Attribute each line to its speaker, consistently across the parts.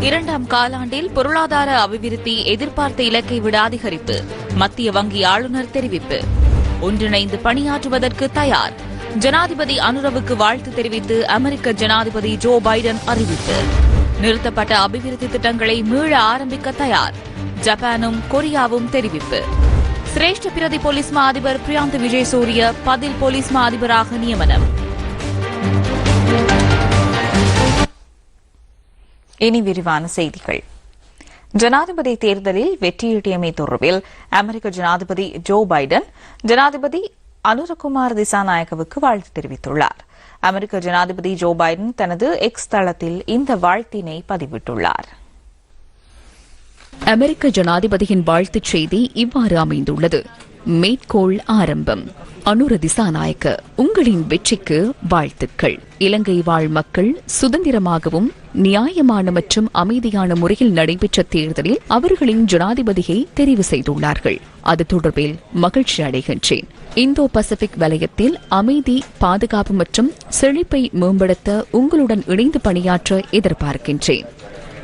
Speaker 1: இரண்டாம் காலாண்டில் பொருளாதார அபிவிருத்தி எதிர்பார்த்த இலக்கை விட அதிகரிப்பு. மத்திய வங்கி ஆளுநர் தெரிவிப்பு. ஒன்றிணைந்து பணியாற்றுவதற்கு தயார். ஜனாதிபதி அனுரவுக்கு வாழ்த்து தெரிவித்து அமெரிக்க ஜனாதிபதி ஜோ பைடன் அறிவிப்பு. நிறுத்தப்பட்ட அபிவிருத்தி திட்டங்களை மீள ஆரம்பிக்க தயார். ஜப்பானும் கொரியாவும் தெரிவிப்பு. சிரேஷ்ட பிரதி போலீஸ் மா அதிபர் பிரியாந்த் விஜயசூரிய பதில் போலீஸ் மா அதிபராக நியமனம். இனி விரிவான செய்திகள். ஜனாதிபதி தேர்தலில் வெற்றியீட்டியமை தொடர்பில் அமெரிக்க ஜனாதிபதி ஜோ பைடன் ஜனாதிபதி அனுரகுமார் திசாநாயகவுக்கு வாழ்த்து தெரிவித்துள்ளார். அமெரிக்க ஜனாதிபதி ஜோ பைடன் தனது எக்ஸ் தளத்தில் இந்த வாழ்த்தினை பதிவிட்டுள்ளார்.
Speaker 2: அமெரிக்க ஜனாதிபதியின் வாழ்த்துச் செய்தி இவ்வாறு அமைந்துள்ளது. மேற்கோள் ஆரம்பம். அனுர திசாநாயக்க உங்களின் வெற்றிக்கு வாழ்த்துக்கள். இலங்கை வாழ் மக்கள் சுதந்திரமாகவும் நியாயமான மற்றும் அமைதியான முறையில் நடைபெற்ற தேர்தலில் அவர்களின் ஜனாதிபதியை தெரிவு செய்துள்ளார்கள். அது தொடர்பில் மகிழ்ச்சி அடைகின்றேன். இந்தோ பசிபிக் வலயத்தில் அமைதி பாதுகாப்பு மற்றும் செழிப்பை மேம்படுத்த உங்களுடன் இணைந்து பணியாற்ற எதிர்பார்க்கின்றேன்.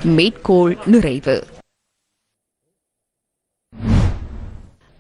Speaker 2: மேற்கோள் நிறைவு.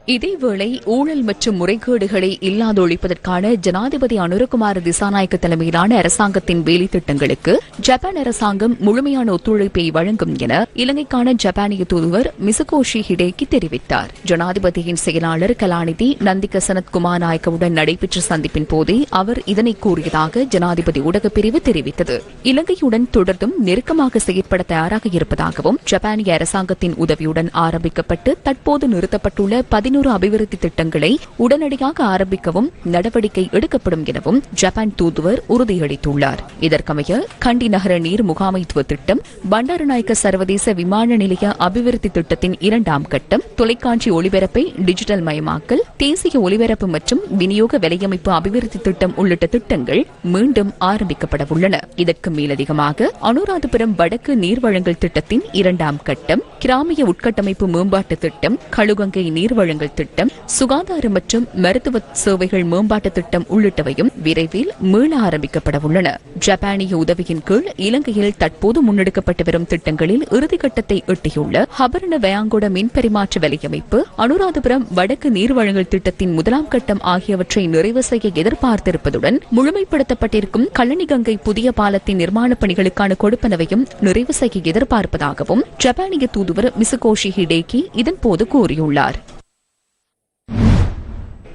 Speaker 2: இதேவேளை ஊழல் மற்றும் முறைகேடுகளை இல்லாதொழிப்பதற்கான ஜனாதிபதி அனுரகுமார் திசாநாயக்க தலைமையிலான அரசாங்கத்தின் வேலை திட்டங்களுக்கு ஜப்பான் அரசாங்கம் முழுமையான ஒத்துழைப்பை வழங்கும் என இலங்கைக்கான ஜப்பானிய தூதுவர் மிசுகோஷி ஹிடேக்கி தெரிவித்தார். ஜனாதிபதியின் செயலாளர் கலாநிதி நந்திக சனத்குமார் நாயக்கவுடன் நடைபெற்ற சந்திப்பின் போதே அவர் இதனை கூறியதாக ஜனாதிபதி ஊடகப் பிரிவு தெரிவித்தது. இலங்கையுடன் தொடர்ந்தும் நெருக்கமாக செயற்பட தயாராக இருப்பதாகவும் ஜப்பானிய அரசாங்கத்தின் உதவியுடன் ஆரம்பிக்கப்பட்டு தற்போது நிறுத்தப்பட்டுள்ள பதினோரு அபிவிருத்தி திட்டங்களை உடனடியாக ஆரம்பிக்கவும் நடவடிக்கை எடுக்கப்படும் எனவும் ஜப்பான் தூதுவர் உறுதியளித்துள்ளார். இதற்கமைய கண்டி நகர நீர் முகாமைத்துவ திட்டம் பண்டாரநாயக்க சர்வதேச விமான நிலைய அபிவிருத்தி திட்டத்தின் இரண்டாம் கட்டம் தொலைக்காட்சி ஒளிபரப்பை டிஜிட்டல் மயமாக்கல் தேசிய ஒலிபரப்பு மற்றும் விநியோக விலையமைப்பு அபிவிருத்தி திட்டம் உள்ளிட்ட திட்டங்கள் மீண்டும் ஆரம்பிக்கப்பட உள்ளன இதற்கு மேலதிகமாக அனுராதபுரம் வடக்கு நீர் வழங்கல் திட்டத்தின் இரண்டாம் கட்டம் கிராமிய உட்கட்டமைப்பு மேம்பாட்டு திட்டம் கழுகங்கை நீர் வழங்கல் திட்டம் சுகாதார மற்றும் மருத்துவ சேவைகள் மேம்பாட்டு திட்டம் உள்ளிட்டவையும் விரைவில் மீள ஆரம்பிக்கப்பட உள்ளன. ஜப்பானிய உதவியின் கீழ் இலங்கையில் தற்போது முன்னெடுக்கப்பட்டு வரும் திட்டங்களில் இறுதிக்கட்டத்தை எட்டியுள்ள ஹபரண வயாங்கொட மின் பரிமாற்ற வலையமைப்பு அனுராதபுரம் வடக்கு நீர் வழங்கல் திட்டத்தின் முதலாம் கட்டம் ஆகியவற்றை நிறைவு செய்ய எதிர்பார்த்திருப்பதுடன் முழுமைப்படுத்தப்பட்டிருக்கும் கல்லணிகங்கை புதிய பாலத்தின் நிர்மாணப் பணிகளுக்கான கொடுப்பனவையும் நிறைவு செய்ய எதிர்பார்ப்பதாகவும் ஜப்பானிய தூதுவர் மிசுகோஷி ஹிடேக்கி இதன்போது கூறியுள்ளார்.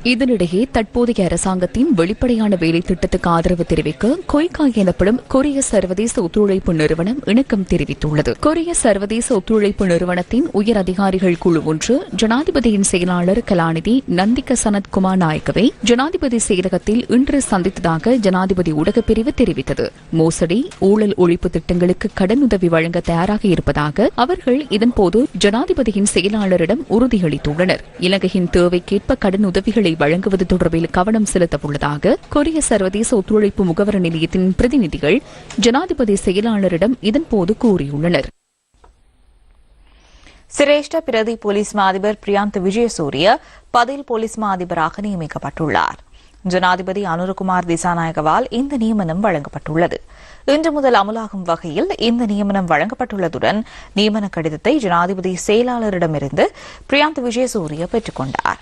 Speaker 2: இதனிடையே தற்போதைய அரசாங்கத்தின் வெளிப்படையான வேலை திட்டத்துக்கு ஆதரவு தெரிவிக்க கொய்கா எனப்படும் கொரிய சர்வதேச ஒத்துழைப்பு நிறுவனம் இணக்கம் தெரிவித்துள்ளது. கொரிய சர்வதேச ஒத்துழைப்பு நிறுவனத்தின் உயர் அதிகாரிகள் குழு ஒன்று ஜனாதிபதியின் செயலாளர் கலாநிதி நந்திக சனத்குமார் நாயக்கவை ஜனாதிபதி செயலகத்தில் இன்று சந்தித்ததாக ஜனாதிபதி ஊடகப் பிரிவு தெரிவித்தது. மோசடி ஊழல் ஒழிப்பு திட்டங்களுக்கு கடனுதவி வழங்க தயாராக இருப்பதாக அவர்கள் இதன்போது ஜனாதிபதியின் செயலாளரிடம் உறுதியளித்துள்ளனர். இலங்கையின் தேவைக்கேற்ப கடனுதவிகளை வழங்குவது தொடர்பில் கவனம் செலுத்த உள்ளதாக கொரிய சர்வதேச ஒத்துழைப்பு முகவர நிலையத்தின் பிரதிநிதிகள் ஜனாதிபதி செயலாளரிடம் இதன்போது கூறியுள்ளனர்.
Speaker 1: சிரேஷ்ட பிரதி போலீஸ் மா அதிபர் பிரியாந்த் விஜயசூரிய பதில் போலீஸ் மா அதிபராக நியமிக்கப்பட்டுள்ளார். ஜனாதிபதி அனுரகுமார் திசாநாயகவால் இந்த நியமனம் வழங்கப்பட்டுள்ளது. இன்று முதல் அமலாகும் வகையில் இந்த நியமனம் வழங்கப்பட்டுள்ளதுடன் நியமன கடிதத்தை ஜனாதிபதி செயலாளரிடமிருந்து பிரியாந்த் விஜயசூரிய பெற்றுக் கொண்டாா்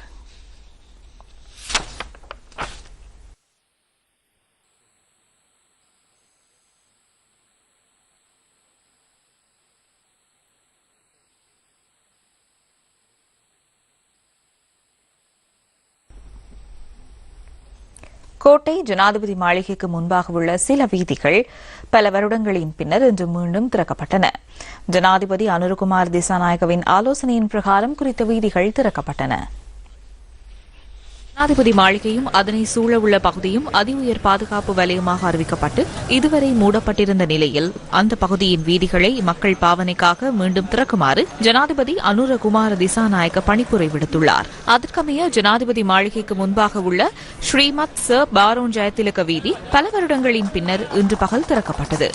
Speaker 1: கோட்டை ஜனாதிபதி மாளிகைக்கு முன்பாக உள்ள சில வீதிகள் பல வருடங்களின் பின்னர் இன்று மீண்டும் திறக்கப்பட்டன. ஜனாதிபதி அனுருகுமார் திசாநாயகவின் ஆலோசனையின் பிரகாரம் குறித்த வீதிகள் திறக்கப்பட்டன. ஜனாதிபதி மாளிகையும் அதனை சூழவுள்ள பகுதியும் அதி உயர் பாதுகாப்பு வலயமாக அறிவிக்கப்பட்டு இதுவரை மூடப்பட்டிருந்த நிலையில் அந்த பகுதியின் வீதிகளை மக்கள் பாவனைக்காக மீண்டும் திறக்குமாறு ஜனாதிபதி அனுரகுமார திசாநாயக்க பணிப்புரை விடுத்துள்ளார். அதற்கமைய ஜனாதிபதி மாளிகைக்கு முன்பாக உள்ள ஸ்ரீமத் ச. பாரோன் ஜெயதிலக வீதி பல வருடங்களின் பின்னர் இன்று பகல் திறக்கப்பட்டது.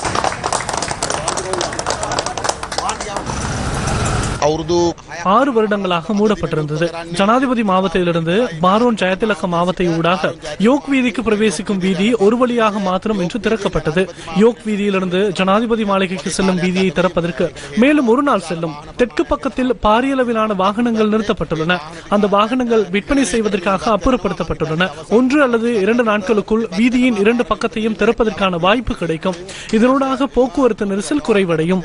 Speaker 3: ஆறு வருடங்களாக மூடப்பட்டிருந்தது. ஜனாதிபதி மாவட்டத்திலிருந்து மாரோன் ஜெயதிலக மாவத்தை ஊடாக யோக் வீதிக்கு பிரவேசிக்கும் வீதி ஒரு வழியாக மாத்திரம் இன்று திறக்கப்பட்டது. யோக் வீதியிலிருந்து ஜனாதிபதி மாளிகைக்கு செல்லும் வீதியை திறப்பதற்கு மேலும் ஒரு நாள் செல்லும். தெற்கு பக்கத்தில் பாரியளவிலான வாகனங்கள் நிறுத்தப்பட்டுள்ளன. அந்த வாகனங்கள் விற்பனை செய்வதற்காக அப்புறப்படுத்தப்பட்டுள்ளன. ஒன்று அல்லது இரண்டு நாட்களுக்குள் வீதியின் இரண்டு பக்கத்தையும் திறப்பதற்கான வாய்ப்பு கிடைக்கும். இதனூடாக போக்குவரத்து நெரிசல் குறைவடையும்.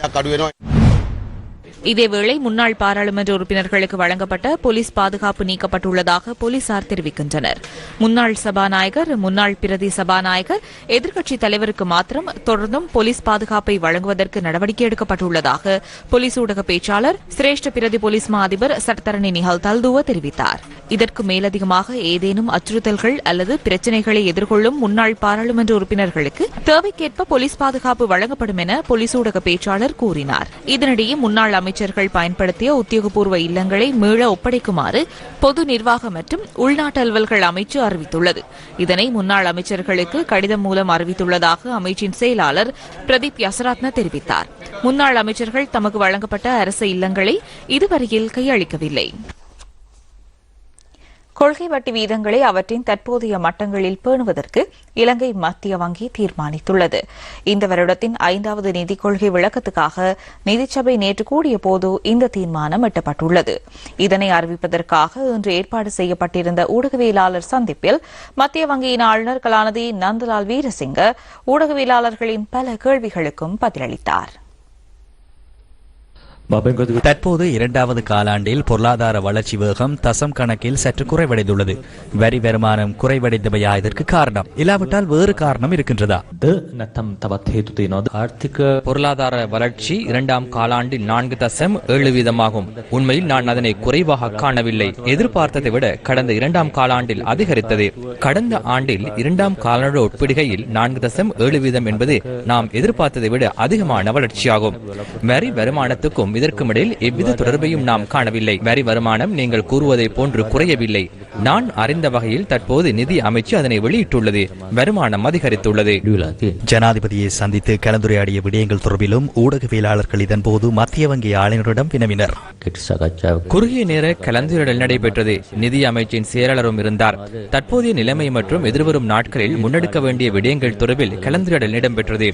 Speaker 1: இதேவேளை முன்னாள் பாராளுமன்ற உறுப்பினர்களுக்கு வழங்கப்பட்ட போலீஸ் பாதுகாப்பு நீக்கப்பட்டுள்ளதாக போலீசார் தெரிவிக்கின்றனர். முன்னாள் சபாநாயகர் முன்னாள் பிரதி சபாநாயகர் எதிர்க்கட்சித் தலைவருக்கு மாத்திரம் தொடர்ந்தும் போலீஸ் பாதுகாப்பை வழங்குவதற்கு நடவடிக்கை எடுக்கப்பட்டுள்ளதாக போலீஸ் ஊடக பேச்சாளர் சிரேஷ்ட பிரதி போலீஸ் மா அதிபர் சட்டத்தரணி நிஹல் தல்துவா தெரிவித்தார். இதற்கு மேலதிகமாக ஏதேனும் அச்சுறுத்தல்கள் அல்லது பிரச்சினைகளை எதிர்கொள்ளும் முன்னாள் பாராளுமன்ற உறுப்பினர்களுக்கு தேவைக்கேற்ப போலீஸ் பாதுகாப்பு வழங்கப்படும் என போலீஸ் ஊடக பேச்சாளர் கூறினார். இதனிடையே முன்னாள் அமைச்சர்கள் பயன்படுத்திய உத்தியோகபூர்வ இல்லங்களை மீள ஒப்படைக்குமாறு பொது நிர்வாக மற்றும் உள்நாட்டு அலுவல்கள் அமைச்சு அறிவித்துள்ளது. இதனை முன்னாள் அமைச்சர்களுக்கு கடிதம் மூலம் அறிவித்துள்ளதாக அமைச்சின் செயலாளர் பிரதீப் யசராத்ன தெரிவித்தார். முன்னாள் அமைச்சர்கள் தமக்கு வழங்கப்பட்ட அரசு இல்லங்களை இதுவரையில் கையளிக்கவில்லை. கொள்கை வட்டி வீதங்களை அவற்றின் தற்போதைய மட்டங்களில் பேணுவதற்கு இலங்கை மத்திய வங்கி தீர்மானித்துள்ளது. இந்த வருடத்தின் ஐந்தாவது நிதிக் கொள்கை விளக்கத்துக்காக நிதிச்சபை நேற்று கூடிய போது இந்த தீர்மானம் எட்டப்பட்டுள்ளது. இதனை அறிவிப்பதற்காக இன்று ஏற்பாடு செய்யப்பட்டிருந்த ஊடகவியலாளர் சந்திப்பில் மத்திய வங்கியின் ஆளுநர் கலாநிதி நந்தலால் வீரசிங்க ஊடகவியலாளர்களின் பல கேள்விகளுக்கும் பதிலளித்தார்.
Speaker 4: தற்போது இரண்டாவது காலாண்டில் பொருளாதார வளர்ச்சி வேகம் தசம் கணக்கில் சற்று குறைவடைந்துள்ளது. வரி வருமானம் குறைவடைந்தவையா இதற்கு காரணம்? இல்லாவிட்டால் வேறு காரணம் இருக்கின்றதா?
Speaker 5: பொருளாதார வளர்ச்சி இரண்டாம் காலாண்டில் நான்கு தசம் ஏழு வீதமாகும். உண்மையில் நான் அதனை குறைவாக காணவில்லை. எதிர்பார்த்ததை விட கடந்த இரண்டாம் காலாண்டில் அதிகரித்தது. கடந்த ஆண்டில் இரண்டாம் காலாண்டு ஒப்பிடுகையில் நான்கு தசம் ஏழு வீதம் என்பது நாம் எதிர்பார்த்ததை விட அதிகமான வளர்ச்சியாகும். வரி வருமானத்துக்கும் இதற்கும் இடையில் எவ்வித தொடர்பையும் நாம் காணவில்லை. வரி வருமானம் நீங்கள் கூறுவதை போன்று குறையவில்லை. நான் அறிந்த வகையில் தற்போது நிதி அமைச்சு அதனை வெளியிட்டுள்ளது. வருமானம் அதிகரித்துள்ளது.
Speaker 4: ஜனாதிபதியை சந்தித்து கலந்துரையாடிய விடயங்கள் தொடர்பிலும் ஊடகவியலாளர்கள் இதன்போது மத்திய வங்கி ஆளுநரிடம் வினவினர்.
Speaker 5: குறுகிய நேர கலந்துரையாடல் நடைபெற்றது. நிதி அமைச்சின் செயலாளரும் இருந்தார். தற்போதைய நிலைமை மற்றும் எதிர்வரும் நாட்களில் முன்னெடுக்க வேண்டிய விடயங்கள் தொடர்பில் கலந்துரையாடல் இடம்பெற்றது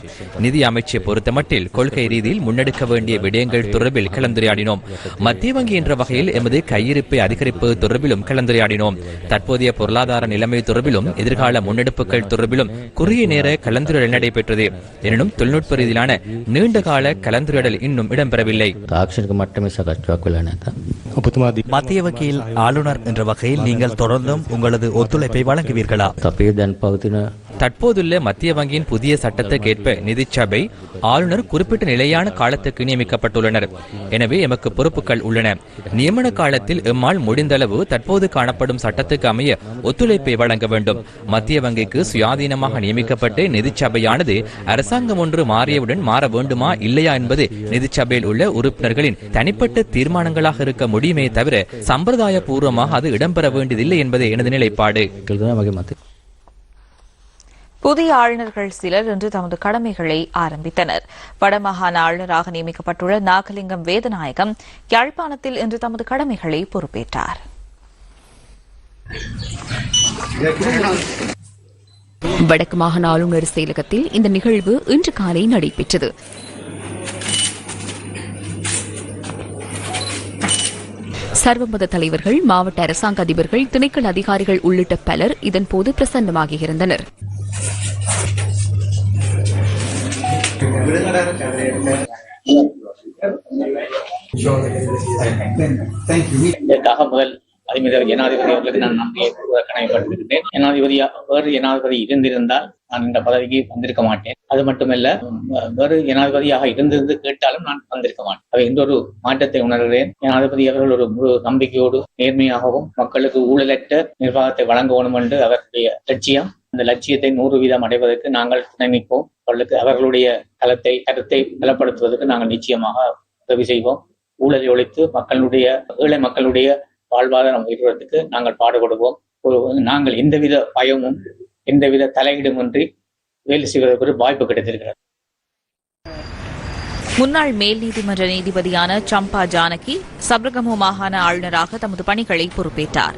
Speaker 5: நிதி அமைச்சை பொறுத்தமட்டில் கொள்கை ரீதியில் முன்னெடுக்க வேண்டிய விடயங்கள் தொடர்பில் தொடர்பில் கலந்துரையாடினோம். மத்திய வங்கி என்ற வகையில் எமது கையிருப்பை அதிகரிப்பது தொடர்பிலும் கலந்துரையாடினோம். தற்போதைய பொருளாதார நிலைமை தொடர்பிலும் எதிர்கால முன்னெடுப்புகள் தொடர்பிலும் குறுகிய நேர கலந்துரையாடல் நடைபெற்றது. எனினும் தொழில்நுட்ப ரீதியிலான நீண்டகால கலந்துரையாடல் இன்னும் இடம்பெறவில்லை.
Speaker 4: மத்திய வங்கியில் ஆளுநர் என்ற வகையில் நீங்கள் தொடர்ந்தும் உங்களது ஒத்துழைப்பை வழங்குவீர்களா?
Speaker 6: தப்பே
Speaker 5: தற்போதுள்ள மத்திய வங்கியின் புதிய சட்டத்துக்கேற்ப நிதிச்சபை ஆளுநர் குறிப்பிட்ட நிலையான காலத்துக்கு நியமிக்கப்பட்டுள்ளனர். எனவே எமக்கு பொறுப்புகள் உள்ளன. நியமன காலத்தில் எம்மால் முடிந்தளவு தற்போது காணப்படும் சட்டத்துக்கு அமைய ஒத்துழைப்பை வழங்க வேண்டும். மத்திய வங்கிக்கு சுயாதீனமாக நியமிக்கப்பட்டு நிதிச்சபையானது அரசாங்கம் ஒன்று மாறியவுடன் மாற வேண்டுமா இல்லையா என்பது நிதிச்சபையில் உள்ள உறுப்பினர்களின் தனிப்பட்ட தீர்மானங்களாக இருக்க முடியுமே தவிர சம்பிரதாய பூர்வமாக அது இடம்பெற வேண்டியதில்லை என்பதே எனது நிலைப்பாடு.
Speaker 1: புதிய ஆளுநர்கள் சிலர் இன்று தமது கடமைகளை ஆரம்பித்தனர். வடமாகாண ஆளுநராக நியமிக்கப்பட்டுள்ள நாகலிங்கம் வேதநாயகம் யாழ்ப்பாணத்தில் இன்று தமது கடமைகளை பொறுப்பேற்றார்.
Speaker 2: வடக்கு மாகாண ஆளுநர் செயலகத்தில் இந்த நிகழ்வு இன்று காலை நடைபெற்றது. சர்வமத தலைவர்கள் மாவட்ட அரசாங்க அதிபர்கள் திணைக்கள அதிகாரிகள் உள்ளிட்ட பலர் இதன்போது பிரசன்னமாகியிருந்தனர்.
Speaker 7: தகவல்
Speaker 8: அதேமாதிரி ஜனாதிபதி அவர்களுக்கு நான் நன்றியை கடமைப்பட்டிருக்கிறேன் ஜனாதிபதி வேறு ஜனாதிபதி இருந்திருந்தால் நான் இந்த பதவிக்கு வந்திருக்க மாட்டேன். அது மட்டுமல்ல வேறு ஜனாதிபதியாக இருந்திருந்து கேட்டாலும் நான் வந்திருக்க மாட்டேன். அவை எந்த ஒரு மாற்றத்தை உணர்கிறேன்? ஜனாதிபதி அவர்கள் ஒரு முழு நம்பிக்கையோடு நேர்மையாகவும் மக்களுக்கு ஊழலற்ற நிர்வாகத்தை வழங்க வேண்டும் என்று அவருடைய லட்சியம். அந்த லட்சியத்தை நூறு வீதம் அடைவதற்கு நாங்கள் நினைப்போம் அவர்களுக்கு அவர்களுடைய களத்தை கருத்தை பலப்படுத்துவதற்கு நாங்கள் நிச்சயமாக உதவி செய்வோம். ஊழலை ஒழித்து மக்களுடைய ஏழை மக்களுடைய வாழ்வாதாரம் உயர்வதற்கு நாங்கள் பாடுபடுவோம். ஒரு நாங்கள் எந்தவித பயமும் எந்தவித தலையீடுமின்றி வேலை செய்வதற்கு ஒரு வாய்ப்பு கிடைத்திருக்கிறது.
Speaker 1: முன்னாள் மேல் நீதிமன்ற நீதிபதியான சம்பா ஜானகி சபரகமு மாகாண ஆளுநராக தமது பணிகளை பொறுப்பேற்றார்.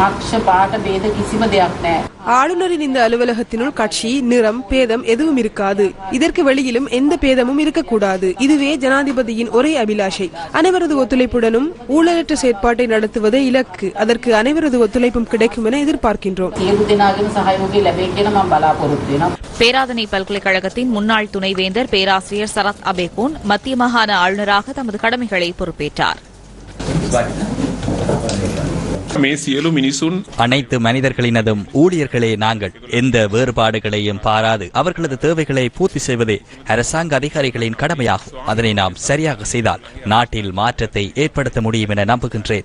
Speaker 7: පක්ෂ පාට බේද කිසිම දෙයක් නෑ.
Speaker 9: ஆளுநரின் இந்த அலுவலகத்தினுள் கட்சி நிறம் பேதம் எதுவும் இருக்காது இதற்கு வெளியிலும் எந்த பேதமும் இருக்கக்கூடாது இதுவே ஜனாதிபதியின் ஒரே அபிலாஷை அனைவரது ஒத்துழைப்புடனும் ஊழலற்ற செயற்பாட்டை நடத்துவதே இலக்கு அதற்கு அனைவரது ஒத்துழைப்பும் கிடைக்கும் என எதிர்பார்க்கின்றோம்
Speaker 7: සියලු දෙනාගෙන සහයෝගය ලැබේ කියන මම බලාපොරොත්තු වෙනවා.
Speaker 1: பேராதனை பல்கலைக்கழகத்தின் முன்னாள் துணைவேந்தர் பேராசிரியர் சரத் அபேகோன் மத்திய மாகாண ஆளுநராக தமது கடமைகளை பொறுப்பேற்றார்
Speaker 10: மேசியலும் இனிசுன்
Speaker 4: அனைத்து மனிதர்களினதும் ஊழியர்களே நாங்கள். எந்த வேறுபாடுகளையும் பாராது. அவர்களது தேவைகளை பூர்த்தி செய்வதே அரசாங்க அதிகாரிகளின் கடமையாகும். அதனை நாம் சரியாக செய்தால் நாட்டில் மாற்றத்தை ஏற்படுத்த முடியும் என நம்புகின்றேன்.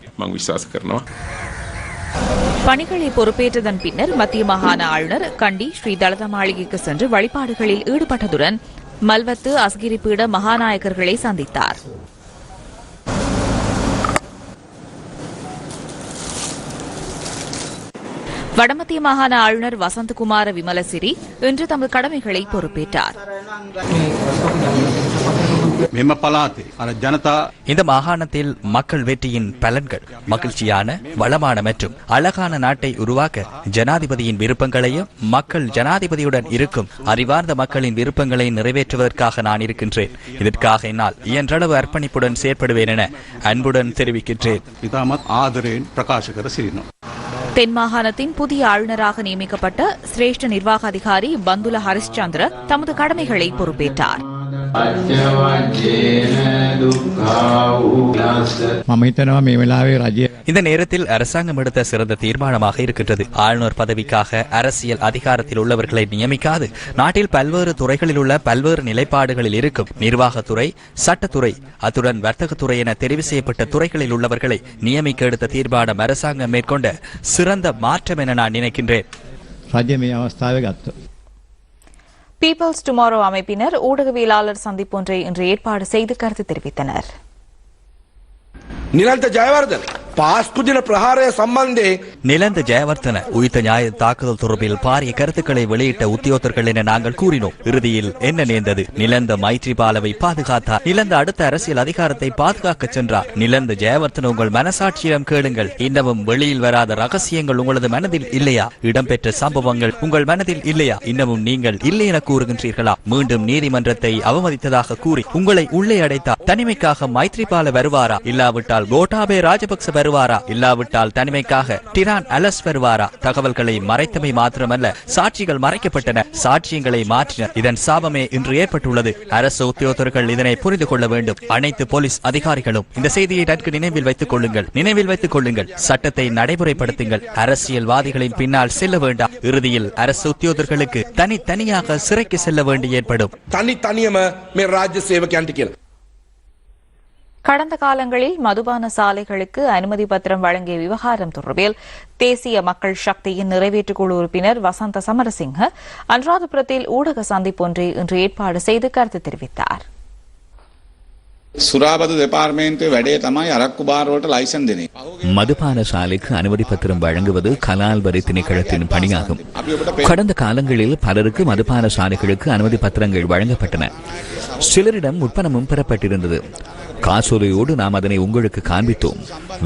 Speaker 1: பணிகளை பொறுப்பேற்றதன் பின்னர் மத்திய மாகாண ஆளுநர் கண்டி ஸ்ரீ தலத மாளிகைக்கு சென்று வழிபாடுகளில் ஈடுபட்டதுடன் மல்வத்து அஸ்கிரிபீட மகாநாயகர்களை சந்தித்தார். வடமத்திய மாகாண ஆளுநர் வசந்தகுமார விமலசிறி இன்று தமது கடமைகளை பொறுப்பேற்றார்.
Speaker 4: இந்த மாகாணத்தில் மக்கள் வெற்றியின் பலன்கள் மகிழ்ச்சியான வளமான மற்றும் அழகான நாட்டை உருவாக்க ஜனாதிபதியின் விருப்பங்களையும் மக்கள் ஜனாதிபதியுடன் இருக்கும் அறிவார்ந்த மக்களின் விருப்பங்களை நிறைவேற்றுவதற்காக நான் இருக்கின்றேன். இதற்காக என்னால் இயன்றளவு அர்ப்பணிப்புடன் செயற்படுவேன் என அன்புடன் தெரிவிக்கின்றேன்.
Speaker 11: பிரகாஷ்
Speaker 1: தென் மாகாணத்தின் புதிய ஆளுநராக நியமிக்கப்பட்ட சிரேஷ்ட நிர்வாக அதிகாரி பந்துல ஹரிஷ்சந்திர தமது கடமைகளை பொறுப்பேற்றார்
Speaker 12: මම හිතනවා මේ වෙලාවේ රජය
Speaker 4: இந்த நேரத்தில் அரசாங்கம் எடுத்த சிறந்த தீர்மானமாக இருக்கின்றது. ஆளுநர் பதவிக்காக அரசியல் அதிகாரத்தில் உள்ளவர்களை நியமிக்காது. நாட்டில் பல்வேறு துறைகளில் உள்ள பல்வேறு நிலைப்பாடுகளில் இருக்கும். நிர்வாகத்துறை சட்டத்துறை அத்துடன் வர்த்தகத்துறை என தெரிவு செய்யப்பட்ட துறைகளில் உள்ளவர்களை நியமிக்க எடுத்த தீர்மானம் அரசாங்கம் மேற்கொண்ட சிறந்த மாற்றம் என நான் நினைக்கின்றேன்.
Speaker 1: பீப்புள்ஸ் டுமாரோ அமைப்பினர் ஊடகவியலாளர் சந்திப்பொன்றை இன்று ஏற்பாடு செய்து கருத்து தெரிவித்தனர்.
Speaker 13: நிரந்த ஜெயவர்தன் පාස්කුදින ප්‍රහාරය සම්බන්ධයෙන්
Speaker 4: நிலந்த ஜெயவர்தன உயிர்த்த நியாய தாக்குதல் தொடர்பில் பாரிய கருத்துக்களை வெளியிட்ட உத்தியோகத்தர்கள் என நாங்கள் கூறினோம் இறுதியில் என்ன நேர்ந்தது நிலந்த மைத்ரிபாலவை பாதுகாத்தார் நிலந்த அடுத்த அரசியல் அதிகாரத்தை பாதுகாக்க சென்றார் நிலந்த ஜெயவர்தன உங்கள் மனசாட்சியிடம் கேளுங்கள் இன்னமும் வெளியில் வராத ரகசியங்கள் உங்களது மனதில் இல்லையா இடம்பெற்ற சம்பவங்கள் உங்கள் மனதில் இல்லையா இன்னமும் நீங்கள் இல்லை என கூறுகின்றீர்களா மீண்டும் நீதிமன்றத்தை அவமதித்ததாக கூறி உங்களை உள்ளே அடைத்தார் தனிமைக்காக மைத்ரிபால வருவாரா இல்லாவிட்டால் கோட்டாபே ராஜபக்ச வருவாரா? இல்லாவிட்டால் தனிமைக்காக டிரான் அலஸ் வருவாரா? தகவல்களை மறைத்தமை மாத்திரமல்ல சாட்சிகள் மறைக்கப்பட்டன. சாட்சியங்களை மாற்றினர். இதன் சாபமே இன்று ஏற்பட்டுள்ளது. அரசு உத்தியோகர்கள் இதனை புரிந்து கொள்ள வேண்டும். அனைத்து போலீஸ் அதிகாரிகளும் இந்த செய்தியை நன்கு நினைவில் வைத்துக் கொள்ளுங்கள். நினைவில் வைத்துக் கொள்ளுங்கள். சட்டத்தை நடைமுறைப்படுத்துங்கள். அரசியல்வாதிகளின் பின்னால் செல்ல வேண்டாம். இறுதியில் அரசு உத்தியோகர்களுக்கு தனித்தனியாக சிறைக்கு செல்ல வேண்டி ஏற்படும்.
Speaker 13: தனித்தனியம ராஜ்ய சேவகாண்டிக்கிறேன்
Speaker 1: கடந்த காலங்களில் மதுபான சாலைகளுக்கு அனுமதி பத்திரம் வழங்கிய விவகாரம் தொடர்பில் தேசிய மக்கள் சக்தியின் நிறைவேற்றுக்குழு உறுப்பினர் வசந்த சமரசிங்க அனுராதபுரத்தில் ஊடக சந்திப்பொன்றை இன்று ஏற்பாடு செய்து கருத்து தெரிவித்தார்.
Speaker 14: மதுபான சாலைக்கு அனுமதி பத்திரம் வழங்குவது கலால் வரி திணைக்களத்தின் பணியாகும். கடந்த காலங்களில் பலருக்கு மதுபான சாலைகளுக்கு அனுமதி பத்திரங்கள் வழங்கப்பட்டன. சிலரிடம் உட்பணமும் பெறப்பட்டிருந்தது. காசோலையோடு நாம் அதனை உங்களுக்கு காண்பித்தோம்.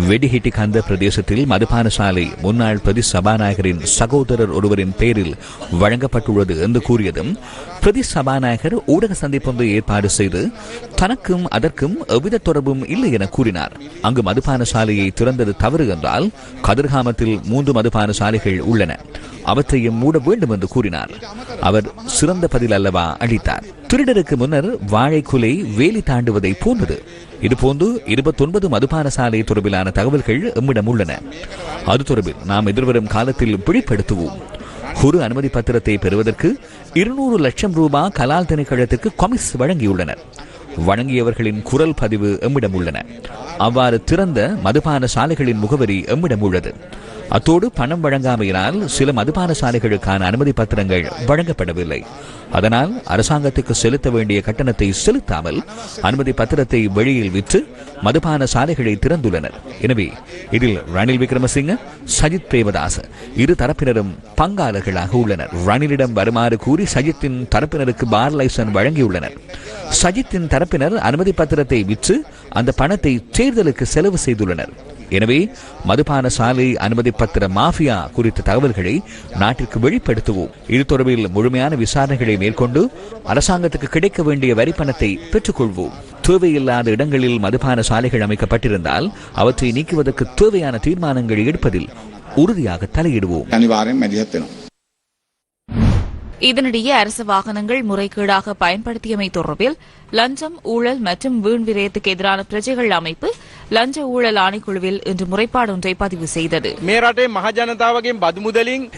Speaker 14: வெடிஹிட்டி கந்த பிரதேசத்தில் மதுபான சாலை முன்னாள் பிரதி சபாநாயகரின் சகோதரர் ஒருவரின் பெயரில் வழங்கப்பட்டுள்ளது என்று கூறியதும் பிரதி சபாநாயகர் ஊடக சந்திப்பொன்றை ஏற்பாடு செய்து தனக்கும் அதற்கும் எவ்வித தொடர்பும் இல்லை என கூறினார். அங்கு மதுபான சாலையை திறந்தது தவறு என்றால் கதிர்காமத்தில் மூன்று மதுபான சாலைகள் உள்ளன. அவற்றையும் மூட வேண்டும் என்று கூறினார். அவர் சிறந்த பதில் அல்லவா அளித்தார். திருடருக்கு முன்னர் வாழைக்குலை வேலி தாண்டுவதை போன்றது. இதுபோன்று இருபத்தொன்பது மதுபான சாலை தொடர்பிலான தகவல்கள் எம்மிடம் உள்ளன. அது தொடர்பில் நாம் எதிர்வரும் காலத்தில் பிழிப்படுத்துவோம் குறு அனுமதி பத்திரத்தை பெறுவதற்கு இருநூறு லட்சம் ரூபாய் கலால் திணைக்களத்திற்கு கொமிஸ் வழங்கியுள்ளனர். வழங்கியவர்களின் குரல் பதிவு எம்மிடம் உள்ளன. அவ்வாறு திறந்த மதுபான சாலைகளின் முகவரி எம்மிடம் உள்ளது. அத்தோடு பணம் வழங்காமையினால் சில மதுபான சாலைகளுக்கான அனுமதி பத்திரங்கள் வழங்கப்படவில்லை. அதனால் அரசாங்கத்துக்கு செலுத்த வேண்டிய கட்டணத்தை செலுத்தாமல் அனுமதி பத்திரத்தை வெளியில் விற்று மதுபான சாலைகளை திறந்துள்ளனர். எனவே இதில் ரணில் விக்ரமசிங்க சஜித் பிரேமதாஸ் இரு தரப்பினரும் பங்காளர்களாக உள்ளனர். ரணிலிடம் வருமாறு கூறி சஜித்தின் தரப்பினருக்கு பார் லைசன் வழங்கியுள்ளனர். சஜித்தின் தரப்பினர் அனுமதி பத்திரத்தை விற்று அந்த பணத்தை தேர்தலுக்கு செலவு செய்துள்ளனர். எனவே மதுபான சாலை அனுமதி பத்திர மாஃபியா குறித்த தகவல்களை நாட்டிற்கு வெளிப்படுத்துவோம். இது தொடர்பில் முழுமையான விசாரணைகளை மேற்கொண்டு அரசாங்கத்துக்கு கிடைக்க வேண்டிய வரிப்பணத்தை பணத்தை பெற்றுக்கொள்வோம். தேவையில்லாத இடங்களில் மதுபான சாலைகள் அமைக்கப்பட்டிருந்தால் அவற்றை நீக்குவதற்கு தேவையான தீர்மானங்கள் எடுப்பதில் உறுதியாக தலையிடுவோம்.
Speaker 1: இதனிடையே அரசு வாகனங்கள் முறைகேடாக பயன்படுத்தியமை தொடர்பில் லஞ்சம் ஊழல் மற்றும் வீண் விரயத்துக்கு எதிரான பிரஜைகள் அமைப்பு லஞ்ச ஊழல் ஆணைக்குழுவில் இன்று முறைப்பாடு ஒன்றை பதிவு செய்தது.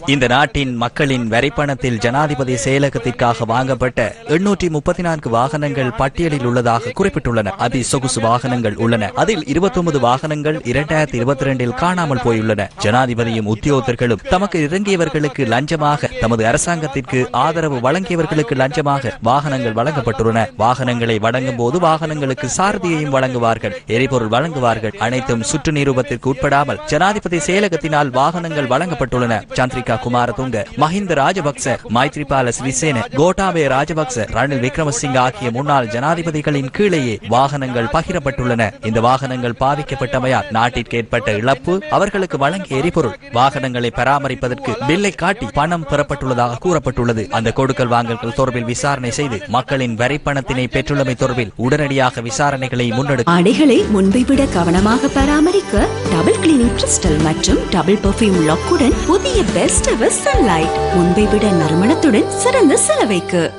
Speaker 4: இந்த நாட்டின் மக்களின் வரைப்பணத்தில் ஜனாதிபதி செயலகத்திற்காக வாங்கப்பட்ட எண்ணூற்றி முப்பத்தி நான்கு வாகனங்கள் பட்டியலில் உள்ளதாக குறிப்பிட்டுள்ளன. அதி சொகுசு வாகனங்கள் உள்ளன. அதில் இருபத்தொன்பது வாகனங்கள் இரண்டாயிரத்தி இருபத்தி இரண்டில் காணாமல் போயுள்ளன. ஜனாதிபதியும் உத்தியோகர்களும் தமக்கு இறங்கியவர்களுக்கு லஞ்சமாக தமது அரசாங்கத்திற்கு ஆதரவு வழங்கியவர்களுக்கு லஞ்சமாக வாகனங்கள் வழங்கப்பட்டுள்ளன. வாகனங்கள் வழங்கும் போது வாகனங்களுக்கு சாரதியையும் வழங்குவார்கள். எரிபொருள் வழங்குவார்கள். அனைத்தும் சுற்று நிரூபத்திற்கு உட்படாமல் ஜனாதிபதி செயலகத்தினால் வாகனங்கள் வழங்கப்பட்டுள்ளன. சந்திரிகா குமாரதுங்க மஹிந்த ராஜபக்ச மைத்ரிபால சிறிசேன கோட்டாபே ராஜபக்ச ரணில் விக்ரமசிங்க ஆகிய முன்னாள் ஜனாதிபதிகளின் கீழேயே வாகனங்கள் பகிரப்பட்டுள்ளன. இந்த வாகனங்கள் பாதிக்கப்பட்டமையால் நாட்டிற்கு ஏற்பட்ட இழப்பு அவர்களுக்கு வழங்கிய எரிபொருள். வாகனங்களை பராமரிப்பதற்கு பில்லை காட்டி பணம் பெறப்பட்டுள்ளதாக கூறப்பட்டுள்ளது. அந்த கொடுக்கல் வாங்கல்கள் தொடர்பில் விசாரணை செய்து மக்களின் வரிப்பணத்தினை பெற்றுள்ளமை தொடர்பில் உடனடியாக விசாரணைகளை முன்னெடுக்க
Speaker 15: ஆடைகளை முன்பை விட கவனமாக பராமரிக்க டபுள் கிளீனிங் கிறிஸ்டல் மற்றும் டபுள் பர்ஃபியூம் லாக்குடன் புதிய பெஸ்ட் எவர் சன்லைட் முன்பை விட நறுமணத்துடன் சிறந்த செலவைக்கு.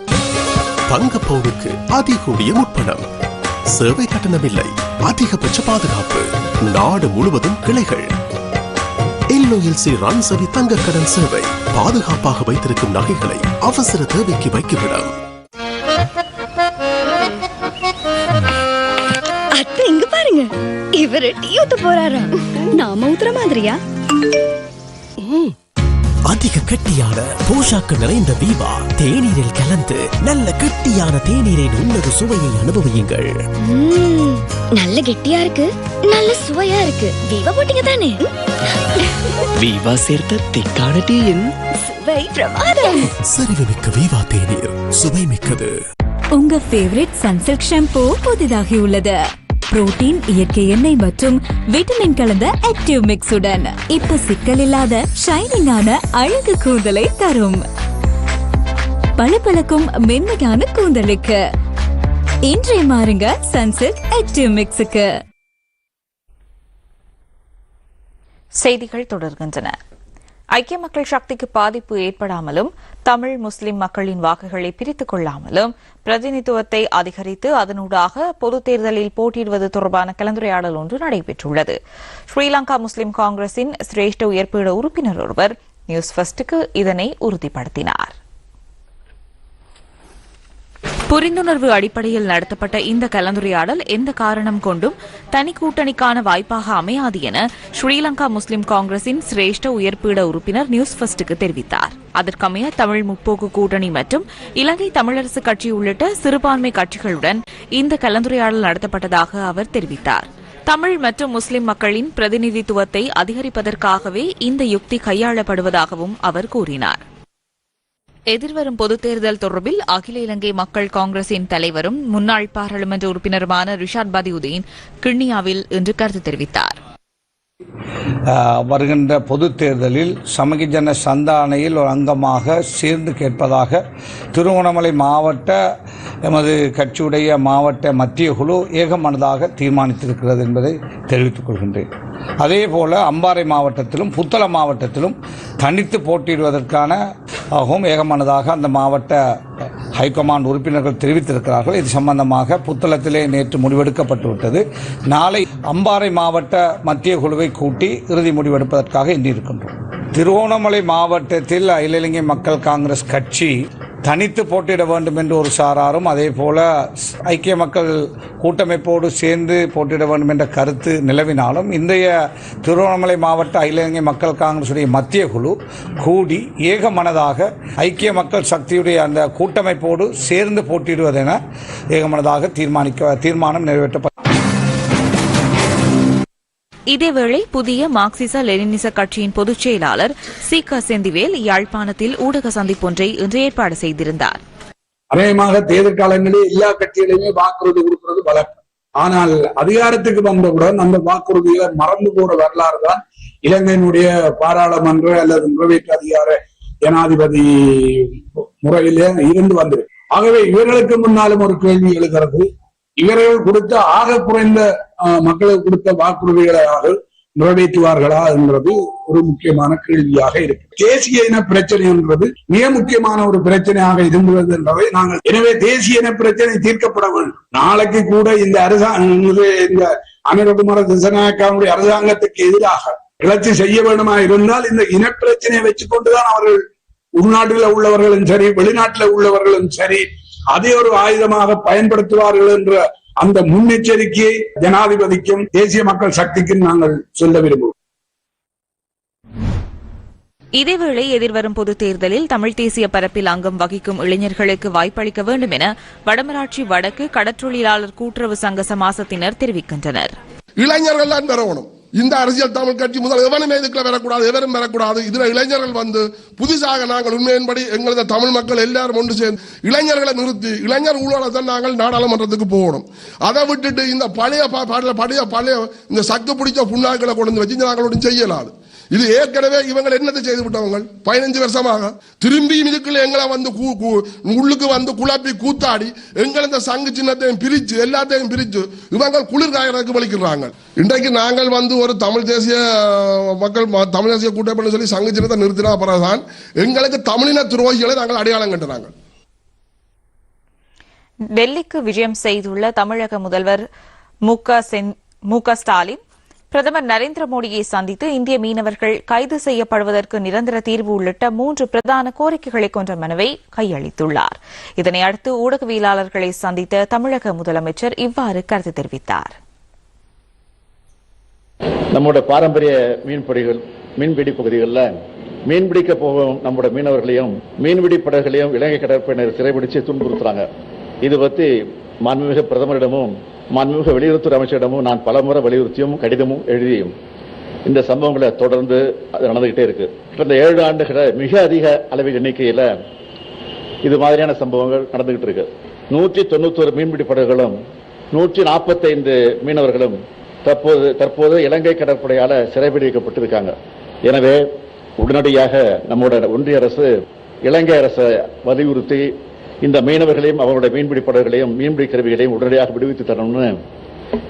Speaker 16: தங்க பவுனுக்கு அதிகூடிய முற்பணம். சேவை கட்டணமில்லை அதிகபட்ச பாதுகாப்பு. நாடு முழுவதும் கிளைகள். எல்ஓஎல்சி ரன் சவி தங்க கடன் சேவை பாதுகாப்பாக வைத்திருக்கும் நகைகளை அவசர தேவைக்கு வைக்கும்
Speaker 17: அத்தை இங்க பாருங்க. இவரு டீ ஊத்த போறாரா? நாம ஊத்துற மாதிரியா?
Speaker 18: அதிக கெட்டியான போஷாக்கு நிறைந்த வீவா தேநீரில் கலந்து நல்ல கெட்டியான தேநீரின் உன்னத சுவையை அனுபவியுங்கள்.
Speaker 17: நல்ல கெட்டியா இருக்கு நல்ல சுவையா இருக்கு. வீவா போட்டீங்க தானே?
Speaker 18: வீவா சேர்த்த திக்கான டீயின்
Speaker 17: சுவை பிரமாதம்.
Speaker 18: சரிவுமிக்க வீவா தேநீர் சுவை மிக்கது
Speaker 19: உங்க ஃபேவரட் சன்சில்க் ஷாம்பூ புதிதாகி உள்ளது. புரோட்டீன் இயற்கை எண்ணெய் மற்றும் விட்டமின் கலந்த ஆக்டிவ் மிக்ஸுடன் இப்ப சிக்கல் இல்லாத ஷைனிங்கான அழகு கூந்தலை தரும். பளபளக்கும் மென்மையான கூந்தலுக்கு. இன்றைய மாறுங்க சன்செட் ஆக்டிவ் மிக்ஸுக்கு
Speaker 1: செய்திகள் தொடர்கின்றன. ஐக்கிய மக்கள் சக்திக்கு பாதிப்பு ஏற்படாமலும் தமிழ் முஸ்லிம் மக்களின் வாக்குகளை பிரித்துக் கொள்ளாமலும் பிரதிநிதித்துவத்தை அதிகரித்து அதனூடாக பொதுத் தேர்தலில் போட்டியிடுவது தொடர்பான கலந்துரையாடல் ஒன்று நடைபெற்றுள்ளது. ஸ்ரீலங்கா முஸ்லிம் காங்கிரசின் சிரேஷ்ட உயர்பீட உறுப்பினர் ஒருவர் நியூஸ் ஃபர்ஸ்டுக்கு இதனை உறுதிப்படுத்தினார். புரிந்துணர்வு அடிப்படையில் நடத்தப்பட்ட இந்த கலந்துரையாடல் எந்த காரணம் கொண்டும் தனி கூட்டணிக்கான வாய்ப்பாக அமையாது என ஸ்ரீலங்கா முஸ்லிம் காங்கிரசின் சிரேஷ்ட உயர்பீட உறுப்பினர் நியூஸ் ஃபர்ஸ்டுக்கு தெரிவித்தார். அதற்கமைய தமிழ் முற்போக்கு கூட்டணி மற்றும் இலங்கை தமிழரசு கட்சி உள்ளிட்ட சிறுபான்மை கட்சிகளுடன் இந்த கலந்துரையாடல் நடத்தப்பட்டதாக அவர் தெரிவித்தார். தமிழ் மற்றும் முஸ்லிம் மக்களின் பிரதிநிதித்துவத்தை அதிகரிப்பதற்காகவே இந்த யுக்தி கையாளப்படுவதாகவும் அவர் கூறினார். எதிர்வரும் பொதுத் தேர்தல் தொடர்பில் அகில இலங்கை மக்கள் காங்கிரசின் தலைவரும் முன்னாள் பாராளுமன்ற உறுப்பினருமான ரிஷாட் பதியுதீன் கிண்ணியாவில் இன்று கருத்து தெரிவித்தார்.
Speaker 20: வருகின்ற பொது தேர்தலில் சமகிஜன சந்தானையில் ஒரு அங்கமாக சேர்ந்து கேட்பதாக திருவண்ணாமலை மாவட்ட எமது கட்சியுடைய மாவட்ட மத்திய குழு ஏகமனதாக தீர்மானித்திருக்கிறது என்பதை தெரிவித்துக் கொள்கின்றேன். அதே போல அம்பாறை மாவட்டத்திலும் புத்தள மாவட்டத்திலும் தனித்து போட்டியிடுவதற்கான ஆகவும் ஏகமனதாக அந்த மாவட்ட ஹைகமாண்ட் உறுப்பினர்கள் தெரிவித்திருக்கிறார்கள். இது சம்பந்தமாக புத்தளத்திலே நேற்று முடிவெடுக்கப்பட்டுவிட்டது. நாளை அம்பாறை மாவட்ட மத்திய குழுவை கூட்டி இறுதி முடிவெடுப்பதற்காக எண்ணியிருக்கின்றோம். திருவோணமலை மாவட்டத்தில் அகில இலங்கை மக்கள் காங்கிரஸ் கட்சி தனித்து போட்டியிட வேண்டும் என்று ஒரு சாராரும் அதே போல ஐக்கிய மக்கள் கூட்டமைப்போடு சேர்ந்து போட்டியிட வேண்டும் என்ற கருத்து நிலவினாலும் இன்றைய திருவண்ணாமலை மாவட்ட அகில இலங்கை மக்கள் காங்கிரசுடைய மத்திய குழு கூடி ஏகமனதாக ஐக்கிய மக்கள் சக்தியுடைய அந்த கூட்டமைப்போடு சேர்ந்து போட்டியிடுவதென ஏகமனதாக தீர்மானிக்க தீர்மானம் நிறைவேற்றப்பட்டது
Speaker 1: இதேவேளை புதிய மார்க்சிச லெனினிச கட்சியின் பொதுச் செயலாளர் சி க செந்திவேல் யாழ்ப்பாணத்தில் ஊடக சந்திப்பொன்றை இன்று ஏற்பாடு செய்திருந்தார்.
Speaker 21: அநேகமாக தேர்தல் காலங்களில் எல்லா கட்சிகளையுமே வாக்குறுதி கொடுக்கிறது வழக்கம். ஆனால் அதிகாரத்துக்கு வந்தவுடன் அந்த வாக்குறுதிகளை மறந்து போற வரலாறு தான் இலங்கையினுடைய பாராளுமன்ற அல்லது நிறைவேற்று அதிகார ஜனாதிபதி முறையிலே இருந்து வந்திருக்கு. ஆகவே இவர்களுக்கு முன்னாலும் ஒரு கேள்வி எழுகிறது. இவர்கள் கொடுத்த ஆக குறைந்த மக்களுக்கு கொடுத்த வாக்குறுதிகளாக நிறைவேற்றுவார்களா என்றது ஒரு முக்கியமான கேள்வியாக இருக்கு. தேசிய இன பிரச்சனை என்றது மிக முக்கியமான ஒரு பிரச்சனையாக இருந்தது என்பதை நாங்கள் எனவே தேசிய இன பிரச்சனை தீர்க்கப்பட வேண்டும். நாளைக்கு கூட இந்த அரசாங்கம் இந்த அனிரகுமார திசநாயக்காவுடைய அரசாங்கத்துக்கு எதிராக கிளர்ச்சி செய்ய வேண்டுமா இருந்தால் இந்த இனப்பிரச்சனையை வச்சுக்கொண்டுதான் அவர்கள் உள்நாட்டில் உள்ளவர்களும் சரி வெளிநாட்டில் உள்ளவர்களும் சரி அதை ஒரு ஆயுதமாக பயன்படுத்துவார்கள் என்ற அந்த முன்னெச்சரிக்கையை ஜனாதிபதிக்கும் தேசிய மக்கள் சக்திக்கும் நாங்கள் சொல்ல விரும்புகிறோம்.
Speaker 1: இதேவேளை எதிர்வரும் பொதுத் தேர்தலில் தமிழ் தேசிய பரப்பில் அங்கம் வகிக்கும் இளைஞர்களுக்கு வாய்ப்பளிக்க வேண்டும் என வடமராட்சி வடக்கு கடற்றொழிலாளர் கூட்டுறவு சங்க சமாசத்தினர் தெரிவிக்கின்றனர்.
Speaker 22: இளைஞர்கள் தான் பெறணும். இந்த அரசியல் தமிழ் கட்சி முதல் எவனுமே இதுக்குள்ள வரக்கூடாது எவரும் வரக்கூடாது. இதுல இளைஞர்கள் வந்து புதுசாக நாங்கள் உண்மையின்படி எங்களது தமிழ் மக்கள் எல்லாரும் ஒன்று சேர்ந்து இளைஞர்களை நிறுத்தி இளைஞர் ஊழலத்தை நாங்கள் நாடாளுமன்றத்துக்கு போகணும். அதை விட்டுட்டு இந்த பழைய பழைய பழைய பழைய இந்த சக்கு பிடிச்ச புண்ணாக்களை கொண்டு வந்து வச்சு நாங்கள் ஒன்றும் செய்யலாது. இது ஏற்கனவே இவங்க என்னத்தை செய்து விட்டவங்க பதினஞ்சு வருஷமாக திரும்பியும் இதுக்குள்ள எங்களை வந்து கூ- கூ- உள்ளுக்கு வந்து குழப்பி கூத்தாடி எங்களை இந்த சங்கு சின்னத்தையும் பிரிச்சு எல்லாத்தையும் பிரிச்சு இவங்க குளிர் காயறதுக்கு வலிக்கிறாங்க இன்றைக்கு நாங்கள் வந்து ஒரு தமிழ் தேசிய மக்கள் ம- தமிழ் தேசிய கூட்டமைப்பு சொல்லி சங்கு சின்னத்தை நிறுத்தினா பிறகுதான் எங்களுக்கு தமிழின துரோகிகளை நாங்கள் அடையாளம் கட்டுறாங்க
Speaker 1: டெல்லிக்கு விஜயம் செய்துள்ள தமிழக முதல்வர் சென்- மு க ஸ்டாலின் பிரதமர் நரேந்திர மோடியை சந்தித்து இந்திய மீனவர்கள் கைது செய்யப்படுவதற்கு நிரந்தர தீர்வு உள்ளிட்ட மூன்று பிரதான கோரிக்கைகளை கொண்ட மனுவை கையளித்துள்ளார். இதனை அடுத்து ஊடகவியலாளர்களை சந்தித்த தமிழக முதலமைச்சர் இவ்வாறு கருத்து தெரிவித்தார்.
Speaker 23: நம்முடைய பாரம்பரிய மீன்பிடிகள் மீன்பிடி பகுதிகளில் மீன்பிடிக்க போகும் நம்முடைய மீனவர்களையும் மீன்பிடி படகுகளையும் இலங்கை கடற்படையினர் சிறைபிடிச்சு துன்புறுத்துறாங்க. இது பற்றி மாண்புமிகு பிரதமரிடமும் மாண்புமிகு வெளியுறவுத்துறை அமைச்சரிடமும் நான் பலமுறை வலியுறுத்தியும் கடிதமும் எழுதியும். இந்த சம்பவங்களை தொடர்ந்து அது நடந்துகிட்டே இருக்கு. கடந்த ஏழு ஆண்டுகளை மிக அதிக அளவில் எண்ணிக்கையில் இது மாதிரியான சம்பவங்கள் நடந்துகிட்டு இருக்கு. நூற்றி தொண்ணூத்தொரு மீன்பிடி படகுகளும் நூற்றி நாற்பத்தைந்து மீனவர்களும் தற்போது தற்போது இலங்கை கடற்படையால் சிறைபிடிக்கப்பட்டிருக்காங்க எனவே உடனடியாக நம்முடைய ஒன்றிய அரசு இலங்கை அரசை வலியுறுத்தி இந்த மீனவர்களையும் அவருடைய மீன்பிடி படகுகளையும் மீன்பிடி கருவிகளையும் உடனடியாக விடுவித்து தரணும்னு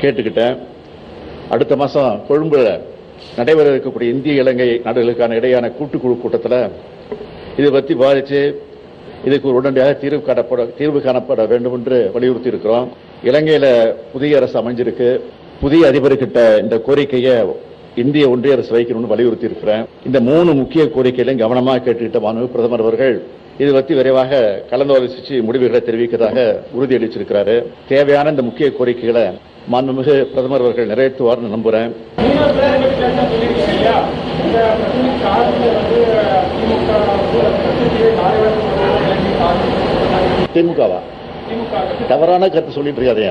Speaker 23: கேட்டுக்கிட்டேன். அடுத்த மாதம் கொழும்புல நடைபெற இருக்கக்கூடிய இந்திய இலங்கை நாடுகளுக்கான இடையான கூட்டுக்குழு கூட்டத்தில் இதை பற்றி விவாதித்து இதுக்கு உடனடியாக தீர்வு காணப்பட தீர்வு காணப்பட வேண்டும் என்று வலியுறுத்தி இருக்கிறோம் இலங்கையில் புதிய அரசு அமைஞ்சிருக்கு. புதிய அதிபர்கிட்ட இந்த கோரிக்கையை இந்திய ஒன்றிய அரசு வைக்கணும்னு வலியுறுத்தி இருக்கிறேன் இந்த மூணு முக்கிய கோரிக்கைகளையும் கவனமாக கேட்டுக்கிட்ட மாணவ பிரதமர் அவர்கள் இது பற்றி விரைவாக கலந்தாலோசிச்சு முடிவுகளை தெரிவிக்கிறதாக உறுதியளிச்சிருக்கிறாரு. தேவையான இந்த முக்கிய கோரிக்கைகளை மாண்புமிகு பிரதமர் அவர்கள் நிறைவேற்றுவார்னு நம்புறேன். திமுகவா? தவறான கருத்து சொல்லிட்டு இருக்காதே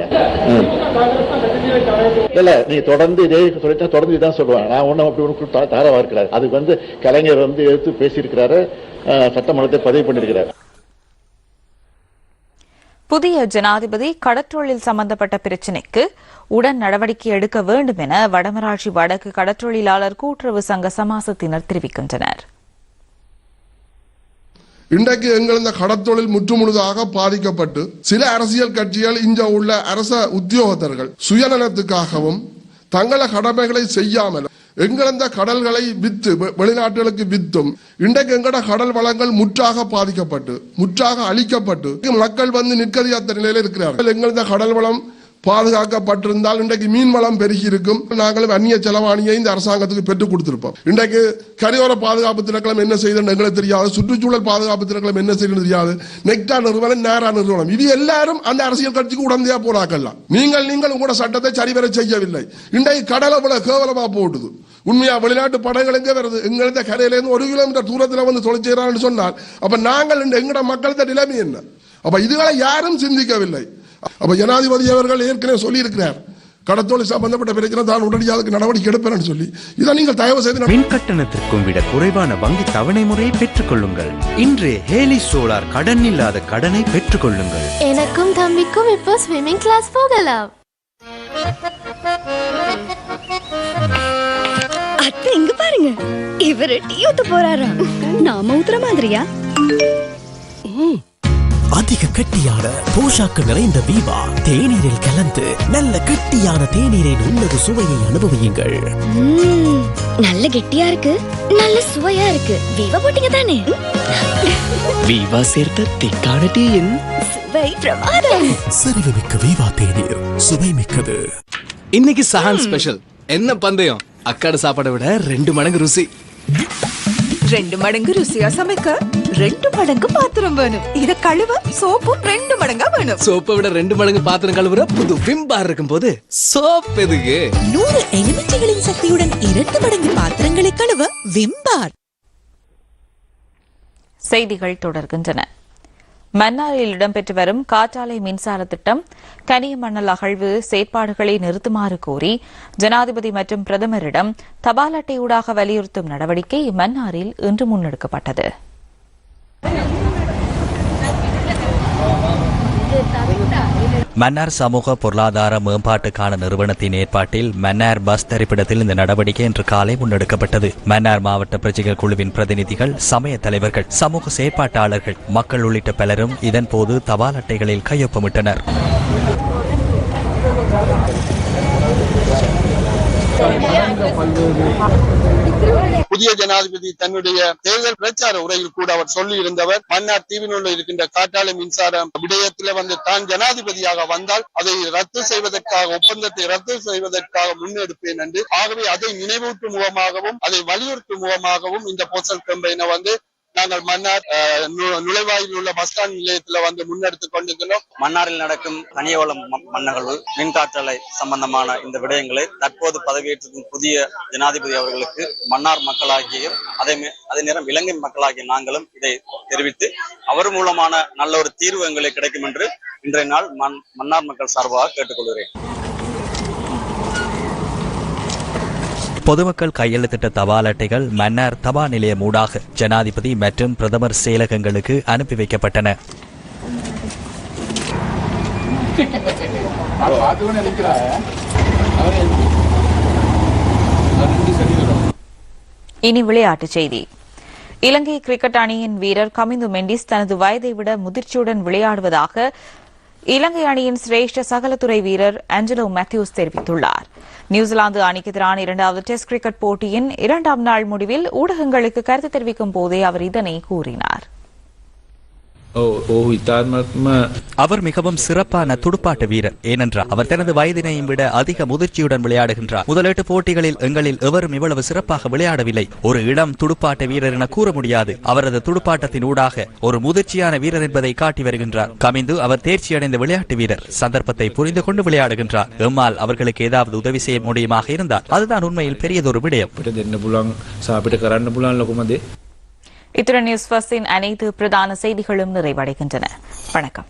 Speaker 23: இல்ல நீ தொடர்ந்து இதே சொல்லிட்டா தொடர்ந்து இதான் சொல்லுவேன் நான் ஒண்ணும் அப்படி ஒன்று தாரவா இருக்கிறார். அதுக்கு வந்து கலைஞர் வந்து எடுத்து பேசியிருக்கிறாரு. சட்டமன்றத்தை பதிவு பண்ணியிருக்கிறார்
Speaker 1: புதிய ஜனாதிபதி கடற்றொழில் சம்பந்தப்பட்ட பிரச்சினைக்கு உடன் நடவடிக்கை எடுக்க வேண்டும் என வடமராட்சி வடக்கு கடற்றொழிலாளர் கூட்டுறவு சங்க சமாசத்தினர் தெரிவிக்கின்றனர்.
Speaker 22: இன்றைக்கு எங்கள் இந்த கடத்தொழில் முற்றுமுழுதாக பாதிக்கப்பட்டு சில அரசியல் கட்சிகள் இங்க உள்ள அரச உத்தியோகத்தர்கள் சுயநலத்துக்காகவும் தங்கள கடமைகளை செய்யாமல் எங்களந்த கடல்களை வித்து வெளிநாட்டுகளுக்கு வித்தும் இன்றைக்கு எங்கட கடல் வளங்கள் முற்றாக பாதிக்கப்பட்டு முற்றாக அழிக்கப்பட்டு மக்கள் வந்து நிற்கதியாத்த நிலையில இருக்கிறார்கள். எங்களந்த கடல் வளம் பாதுகாக்கப்பட்டிருந்தால் இன்றைக்கு மீன் வளம் பெருகி இருக்கும் நாங்களும் அந்நிய செலவாணியை இந்த அரசாங்கத்துக்கு பெற்றுக் கொடுத்திருப்போம். இன்றைக்கு கரையோர பாதுகாப்பு திணைக்களம் என்ன செய்யணும் எங்களுக்கு தெரியாது. சுற்றுச்சூழல் பாதுகாப்பு திணைக்களம் என்ன செய்யணும் தெரியாது. நெக்டா நிறுவனம் நேரா நிறுவனம் இது எல்லாரும் அந்த அரசியல் கட்சிக்கு உடந்தையா போராக்கலாம் நீங்கள் நீங்கள் உங்களோட சட்டத்தை சரிவர செய்யவில்லை. இன்றைக்கு கடலை அவ்வளவு கேவலமா போட்டுது. உண்மையா வெளிநாட்டு படங்கள் எங்க வருது? எங்களது கரையில இருந்து ஒரு கிலோமீட்டர் தூரத்துல வந்து தொலைச்சுறான்னு சொன்னால் அப்ப நாங்கள் இந்த எங்கட மக்கள்கிட்ட நிலைமை என்ன? அப்ப இதுகளை யாரும் சிந்திக்கவில்லை. அப்ப ஜனாதிபதி அவர்கள் ஏற்கனவே சொல்லி இருக்கிறார் கடத்தொழில் சம்பந்தப்பட்ட பிரச்சனை தான் உடனடியாக நடவடிக்கை எடுப்பேன்னு சொல்லி. இதை நீங்கள் தயவு செய்து
Speaker 24: மின் கட்டணத்திற்கும் விட குறைவான வங்கி தவணை முறையை பெற்றுக்கொள்ளுங்கள். இன்றே ஹேலி சோலார் கடன் இல்லாத கடனை பெற்றுக்கொள்ளுங்கள்.
Speaker 25: எனக்கும் தம்பிக்கும் இப்போ ஸ்விம்மிங் கிளாஸ் போகலாம்.
Speaker 15: அத்தை இங்க பாருங்க. இவரு டீ ஊத்த போறாராம் நாம ஊத்துற மாதிரியா?
Speaker 18: அதிக கெட்டியான போஷாக்கு நிறைந்த வீவா தேநீரில் கலந்து நல்ல கெட்டியான தேநீரை உன்னது சுவையை அனுபவியுங்கள்.
Speaker 17: ம்ம், நல்ல கெட்டியா இருக்கு. நல்ல சுவையா இருக்கு. வீவா போட்டீங்க தானே?
Speaker 18: வீவா சேர்த்த திக்கான டீயின்.
Speaker 15: சுவை பிரமாதம்.
Speaker 18: செறிவுமிக்க வீவா தேநீர் சுவை மிக்கது
Speaker 26: இன்னைக்கு சஹான் ஸ்பெஷல் என்ன பந்தயம்? அக்காட சாப்பாடை விட ரெண்டு மடங்கு ருசி.
Speaker 27: ரெண்டு மடங்கு ருசியா சமைக்க? ரெண்டு மடங்கு பாத்திரம் வேணும். இத கழுவ சோப்பும் ரெண்டு மடங்கா வேணும்.
Speaker 26: சோப்பை விட ரெண்டு மடங்கு பாத்திரம் கழுவுற புது விம் பார் இருக்கும் போது சோப் எதுக்கு?
Speaker 27: நூறு எலுமிச்சைகளின் சக்தியுடன் இரண்டு மடங்கு பாத்திரங்களை கழுவ விம்பார்
Speaker 1: செய்திகள் தொடர்கின்றன. மன்னாரில் இடம்பெற்று வரும் காற்றாலை மின்சார திட்டம் கனிய மணல் அகழ்வு செயற்பாடுகளை நிறுத்துமாறு கோரி ஜனாதிபதி மற்றும் பிரதமரிடம் தபால் அட்டையூடாக வலியுறுத்தும் நடவடிக்கை மன்னாரில் இன்று முன்னெடுக்கப்பட்டது.
Speaker 4: மன்னார் சமூக பொருளாதார மேம்பாட்டுக்கான நிறுவனத்தின் ஏற்பாட்டில் மன்னார் பஸ் தரிப்பிடத்தில் இந்த நடவடிக்கை இன்று காலை முன்னெடுக்கப்பட்டது. மன்னார் மாவட்ட பிரஜைகள் குழுவின் பிரதிநிதிகள் சமய தலைவர்கள் சமூக செயற்பாட்டாளர்கள் மக்கள் உள்ளிட்ட பலரும் இதன்போது தபால் அட்டைகளில் கையொப்பமிட்டனர்.
Speaker 28: புதிய ஜனாதிபதி தன்னுடைய தேர்தல் பிரச்சார உரையில் கூட அவர் சொல்லி இருந்தவர் மன்னார் தீவினுள்ள இருக்கின்ற காற்றாலை மின்சார விடயத்தில் வந்து தான் ஜனாதிபதியாக வந்தால் அதை ரத்து செய்வதற்காக ஒப்பந்தத்தை ரத்து செய்வதற்காக முன்னெடுப்பேன் என்று. ஆகவே அதை நினைவூட்டும் முகமாகவும் அதை வலியுறுத்தும் முகமாகவும் இந்த போஸ்டல் கம்பெயினை வந்து நாங்கள் மன்னார் நுழைவாயில் உள்ள பஸ் ஸ்டாண்ட் நிலையத்துல வந்து முன்னெடுத்துக் கொண்டிருக்கிறோம்.
Speaker 29: மன்னாரில் நடக்கும் கனியவளம் மன்னர்கள் மின்காற்றலை சம்பந்தமான இந்த விடயங்களை தற்போது பதவியேற்றிருக்கும் புதிய ஜனாதிபதி அவர்களுக்கு மன்னார் மக்களாகிய அதே அதே நேரம் இலங்கை மக்களாகிய நாங்களும் இதை தெரிவித்து அவர் மூலமான நல்ல ஒரு தீர்வு எங்களுக்கு கிடைக்கும் என்று இன்றைய நாள் மன் மன்னார் மக்கள் சார்பாக கேட்டுக்கொள்கிறேன்.
Speaker 4: பொதுமக்கள் கையெழுத்திட்ட தபால் அட்டைகள் மன்னார் தபா நிலையம் ஊடாக ஜனாதிபதி மற்றும் பிரதமர் செயலகங்களுக்கு அனுப்பி வைக்கப்பட்டன.
Speaker 1: இனி விளையாட்டுச் செய்தி. இலங்கை கிரிக்கெட் அணியின் வீரர் கமிந்து மெண்டிஸ் தனது வயதை விட முதிர்ச்சியுடன் விளையாடுவதாக இலங்கை அணியின் சிரேஷ்ட சகலத்துறை வீரர் ஆஞ்சலோ மேத்யூஸ் தெரிவித்துள்ளார். நியூசிலாந்து அணிக்கு எதிரான இரண்டாவது டெஸ்ட் கிரிக்கெட் போட்டியின் இரண்டாம் நாள் முடிவில் ஊடகங்களுக்கு கருத்து தெரிவிக்கும் போதே அவர் இதனை கூறினார்.
Speaker 4: அவர் மிகவும் சிறப்பான துடுப்பாட்ட வீரர். ஏனென்றால் அவர் தனது வயதினையும் விட அதிக முதிர்ச்சியுடன் விளையாடுகின்றார். முதலீட்டு போட்டிகளில் எங்களில் எவரும் இவ்வளவு சிறப்பாக விளையாடவில்லை. ஒரு இளம் துடுப்பாட்ட வீரர் என கூற முடியாது. அவரது துடுப்பாட்டத்தின் ஊடாக ஒரு முதிர்ச்சியான வீரர் என்பதை காட்டி வருகின்றார். கமிந்து அவர் தேர்ச்சியடைந்த விளையாட்டு வீரர். சந்தர்ப்பத்தை புரிந்து கொண்டு விளையாடுகின்றார். எம்மால் அவர்களுக்கு ஏதாவது உதவி செய்ய முடியுமாக இருந்தால் அதுதான் உண்மையில் பெரியதொரு விடயம்.
Speaker 1: இத்துடன் நியூஸ் ஃபர்ஸ்டின் அனைத்து பிரதான செய்திகளும் நிறைவடைகின்றன. வணக்கம்.